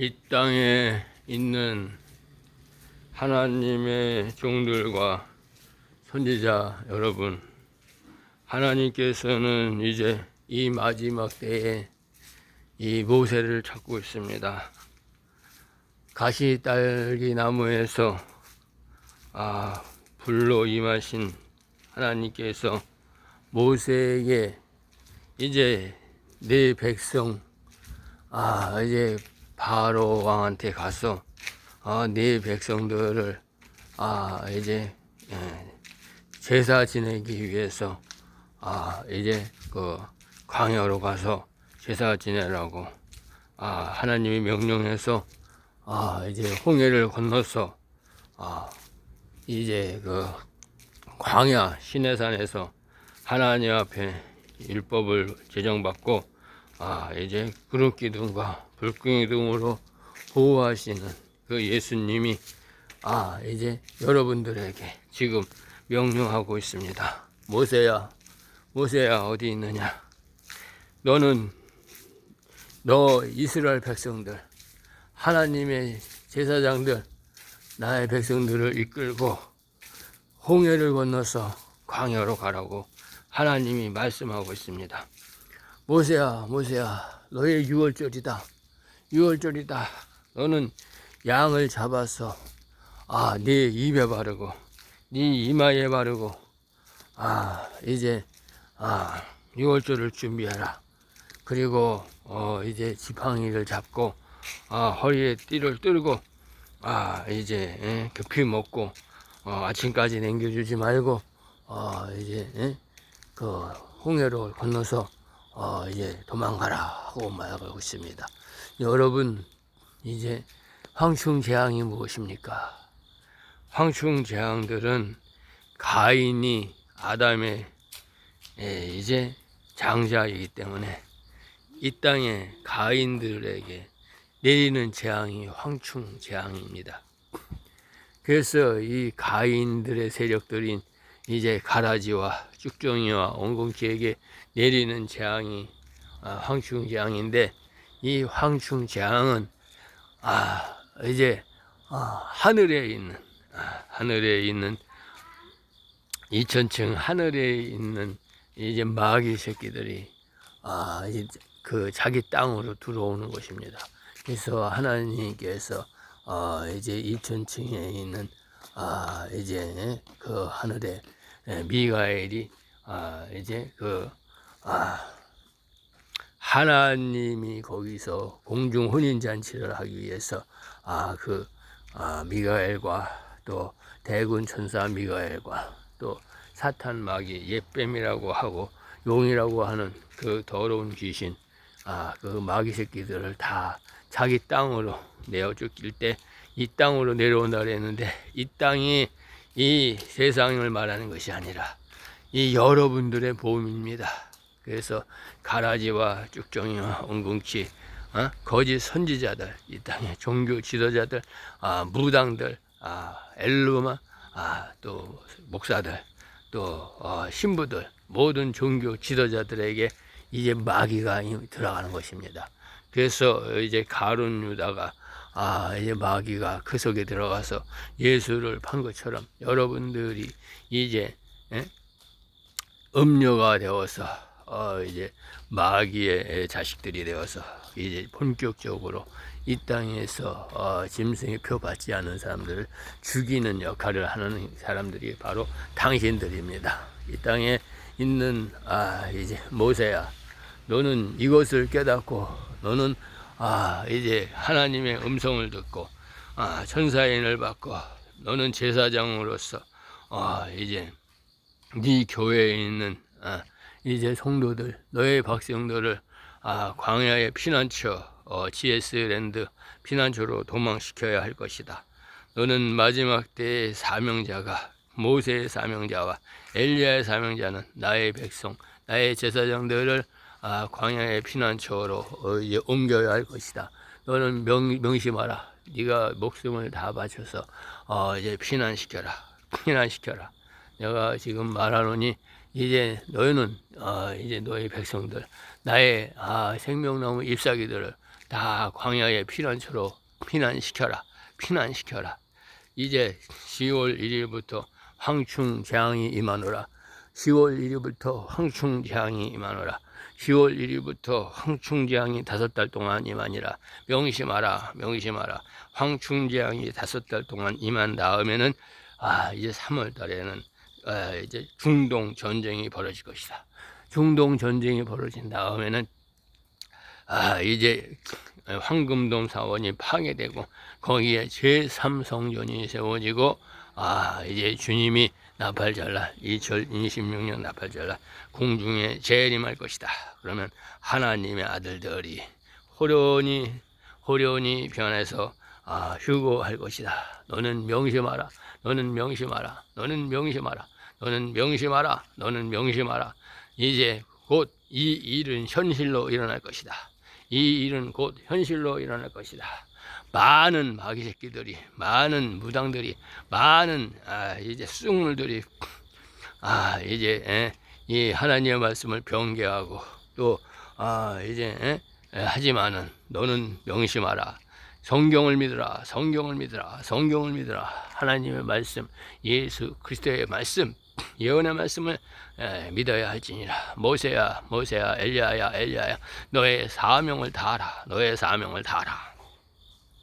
이 땅에 있는 하나님의 종들과 선지자 여러분, 하나님께서는 이제 이 마지막 때에 이 모세를 찾고 있습니다. 가시 딸기 나무에서 아 불로 임하신 하나님께서 모세에게 이제 내 백성 아 이제 바로 왕한테 가서 아, 네 백성들을 아 이제 예, 제사 지내기 위해서 아 이제 그 광야로 가서 제사 지내라고 아 하나님이 명령해서 아 이제 홍해를 건너서 아 이제 그 광야 시내산에서 하나님 앞에 율법을 제정받고 아 이제 구름 기둥과 불 기둥으로 보호하시는 그 예수님이 아 이제 여러분들에게 지금 명령하고 있습니다. 모세야, 모세야 어디 있느냐? 너는 너 이스라엘 백성들 하나님의 제사장들 나의 백성들을 이끌고 홍해를 건너서 광야로 가라고 하나님이 말씀하고 있습니다. 모세야, 모세야, 너의 유월절이다. 유월절이다. 너는 양을 잡아서 아, 네 입에 바르고 네 이마에 바르고 아, 이제 아, 유월절을 준비해라. 그리고 어, 이제 지팡이를 잡고 아, 허리에 띠를 들고 아, 이제 예, 급히 먹고 어, 아침까지 남겨주지 말고 어, 이제 예, 그 홍해로 건너서 어, 이제 도망가라 하고 말하고 있습니다. 여러분 이제 황충 재앙이 무엇입니까? 황충 재앙들은 가인이 아담의 예, 이제 장자이기 때문에 이 땅에 가인들에게 내리는 재앙이 황충 재앙입니다. 그래서 이 가인들의 세력들인 이제 가라지와 쭉정이와 엉겅퀴에게 내리는 재앙이 아, 황충 재앙인데 이 황충 재앙은 아 이제 아, 하늘에 있는 아, 하늘에 있는 이천층 하늘에 있는 이제 마귀 새끼들이 아 이제 그 자기 땅으로 들어오는 것입니다. 그래서 하나님께서 어, 이제 이천층에 있는 아 이제 그 하늘에 미가엘이 아 이제 그 아, 하나님이 거기서 공중 혼인 잔치를 하기 위해서 아그 아, 미가엘과 또 대군 천사 미가엘과 또 사탄 마귀 옛뱀이라고 하고 용이라고 하는 그 더러운 귀신 아 그 마귀 새끼들을 다 자기 땅으로 내어 쫓길 때 이 땅으로 내려온다 그랬는데 이 땅이 이 세상을 말하는 것이 아니라 이 여러분들의 보험입니다. 그래서 가라지와 쭉정이와 엉궁치 어? 거짓 선지자들 이 땅의 종교 지도자들 아, 무당들 아, 엘루마 아, 또 목사들 또 어, 신부들 모든 종교 지도자들에게 이제 마귀가 들어가는 것입니다. 그래서 이제 가론 유다가 아 이제 마귀가 그 속에 들어가서 예수를 판 것처럼 여러분들이 이제 예? 음료가 되어서 어 이제 마귀의 자식들이 되어서 이제 본격적으로 이 땅에서 어 짐승의 표 받지 않은 사람들을 죽이는 역할을 하는 사람들이 바로 당신들입니다. 이 땅에 있는 아 이제 모세야 너는 이것을 깨닫고 너는 아 이제 하나님의 음성을 듣고 아 천사의 인을 받고 너는 제사장으로서 아 이제 네 교회에 있는 아, 이제 성도들 너의 백성들을 아, 광야의 피난처 어, GS 랜드 피난처로 도망시켜야 할 것이다. 너는 마지막 때의 사명자가 모세의 사명자와 엘리야의 사명자는 나의 백성, 나의 제사장들을 아, 광야의 피난처로 어, 이제 옮겨야 할 것이다. 너는 명, 명심하라. 네가 목숨을 다 바쳐서 어, 이제 피난시켜라. 피난시켜라. 내가 지금 말하노니 이제 너희는 어, 이제 너희 백성들 나의 아, 생명나무 잎사귀들을 다 광야의 피난처로 피난시켜라. 피난시켜라. 이제 10월 1일부터 황충 재앙이 임하노라. 10월 1일부터 황충 재앙이 임하노라. 10월 1일부터 황충 재앙이 다섯 달 동안 임하니라. 명심하라. 명심하라. 황충 재앙이 다섯 달 동안 임한 다음에는 아 이제 3월 달에는 아, 이제 중동 전쟁이 벌어질 것이다. 중동 전쟁이 벌어진 다음에는 아 이제 황금돔 사원이 파괴되고 거기에 제3성전이 세워지고 아 이제 주님이 나팔절날 2026년 나팔절날 공중에 재림할 것이다. 그러면 하나님의 아들들이 호련히 호련히 변해서 아 휴고할 것이다. 너는 명심하라. 너는 명심하라. 너는 명심하라. 너는 명심하라. 너는 명심하라. 이제 곧 이 일은 현실로 일어날 것이다. 이 일은 곧 현실로 일어날 것이다. 많은 마귀 새끼들이, 많은 무당들이, 많은 아, 이제 쑥물들이 아 이제 에, 이 하나님의 말씀을 변개하고 또 아 이제 에, 에, 하지만은 너는 명심하라. 성경을 믿으라. 성경을 믿으라. 성경을 믿으라. 하나님의 말씀, 예수 그리스도의 말씀, 예언의 말씀을 에, 믿어야 할지니라. 모세야, 모세야, 엘리야야, 엘리야야, 너의 사명을 다하라. 너의 사명을 다하라.